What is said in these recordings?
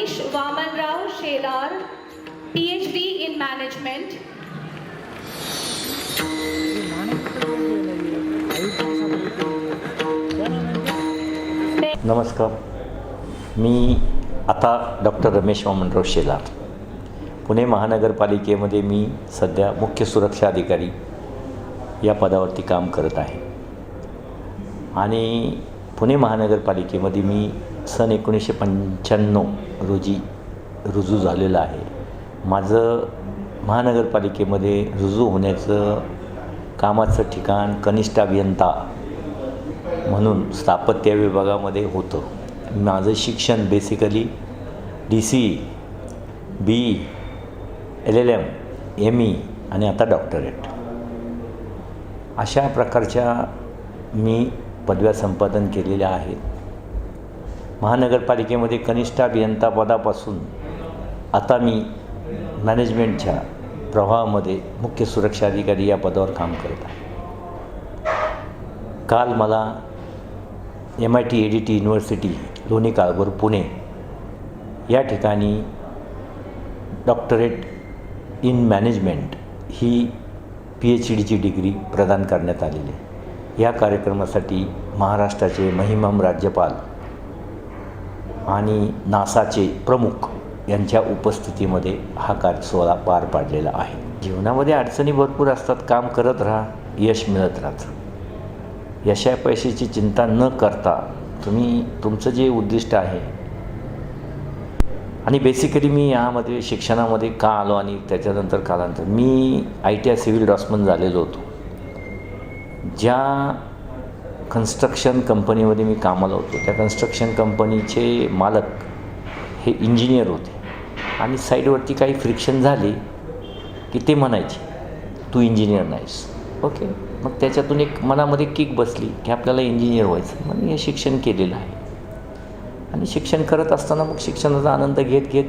Ramesh Vamanrao Shelar, PhD in Management. नमस्कार. मी आता डॉक्टर रमेश वामनराव शेलार. पुणे महानगरपालिकेमध्ये मी सध्या मुख्य सुरक्षा अधिकारी या पदावरती काम करत आहे. आणि पुणे महानगरपालिकेमध्ये मी सन एकोणीसशे पंच्याण्णव रोजी रुजू झालेलं आहे. माझं महानगरपालिकेमध्ये रुजू होण्याचं कामाचं ठिकाण कनिष्ठ अभियंता म्हणून स्थापत्य विभागामध्ये होतं. माझं शिक्षण basically D C B L L M M E आणि आता डॉक्टरेट अशा प्रकारच्या मी पदव्या संपादन केलेल्या आहेत. महानगरपालिकेमध्ये कनिष्ठ अभियंता पदापासून आता मी मॅनेजमेंटच्या प्रवाहामध्ये मुख्य सुरक्षा अधिकारी या पदावर काम करत आहे. काल मला M I T A D T university Loni Kalbhor Pune या ठिकाणी डॉक्टरेट इन मॅनेजमेंट ही पी एच डीची डिग्री प्रदान करण्यात आलेली आहे. या कार्यक्रमासाठी महाराष्ट्राचे महिमाम राज्यपाल आणि नासाचे प्रमुख यांच्या उपस्थितीमध्ये हा कार्यसोहळा पार पाडलेला आहे. जीवनामध्ये अडचणी भरपूर असतात. काम करत राहा यश मिळत राहतं. यशा पैशाची चिंता न करता तुम्ही तुमचं जे उद्दिष्ट आहे आणि बेसिकली मी यामध्ये शिक्षणामध्ये का आलो आणि त्याच्यानंतर कालांतर मी I T I civil draughtsman झालेलो होतो. ज्या कन्स्ट्रक्शन कंपनीमध्ये मी कामाला होतो. त्या कन्स्ट्रक्शन कंपनीचे मालक हे इंजिनियर होते. आणि साईडवरती काही फ्रिक्शन झाले की ते म्हणायचे तू इंजिनियर नाहीस. ओके मग त्याच्यातून एक मनामध्ये किक बसली की आपल्याला इंजिनियर व्हायचं. म्हणून हे शिक्षण केलेलं आहे. आणि शिक्षण करत असताना मग शिक्षणाचा आनंद घेत घेत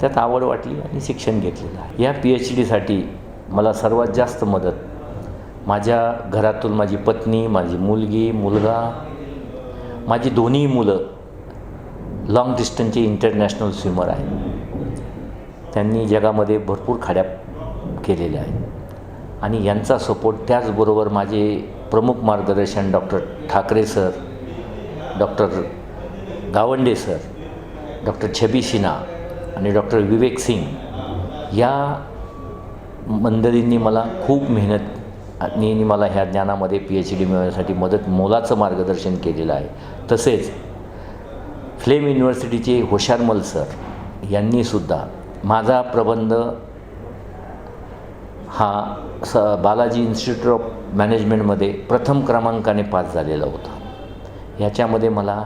त्यात आवड वाटली आणि शिक्षण घेतलेलं आहे. या पी एच डीसाठी मला सर्वात जास्त मदत माझ्या घरातून माझी पत्नी माझी मुलगी मुलगा माझी दोन्ही मुलं लाँग डिस्टन्सचे इंटरनॅशनल स्विमर आहेत. त्यांनी जगामध्ये भरपूर खाड्या केलेल्या आहेत. आणि यांचा सपोर्ट त्याचबरोबर माझे प्रमुख मार्गदर्शन doctor Thakare sir doctor Gawande sir doctor Chhabi Sinha आणि डॉक्टर विवेक सिंग या मंडळींनी मला खूप मेहनत आणि मला ह्या ज्ञानामध्ये पी एच डी मिळवण्यासाठी मदत मोलाचं मार्गदर्शन केलेलं आहे. तसेच फ्लेम युनिव्हर्सिटीचे होशारमल सर यांनीसुद्धा माझा प्रबंध हा स बालाजी इन्स्टिट्यूट ऑफ मॅनेजमेंटमध्ये प्रथम क्रमांकाने पास झालेला होता. याच्यामध्ये मला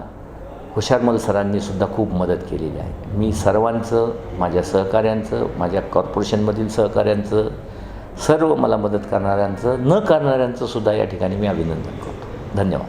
हुशारमल सरांनीसुद्धा खूप मदत केलेली आहे. मी सर्वांचं माझ्या सहकाऱ्यांचं माझ्या कॉर्पोरेशनमधील सहकाऱ्यांचं सर्व मला मदत करणाऱ्यांचं न करणाऱ्यांचं सुद्धा या ठिकाणी मी अभिनंदन करतो. धन्यवाद.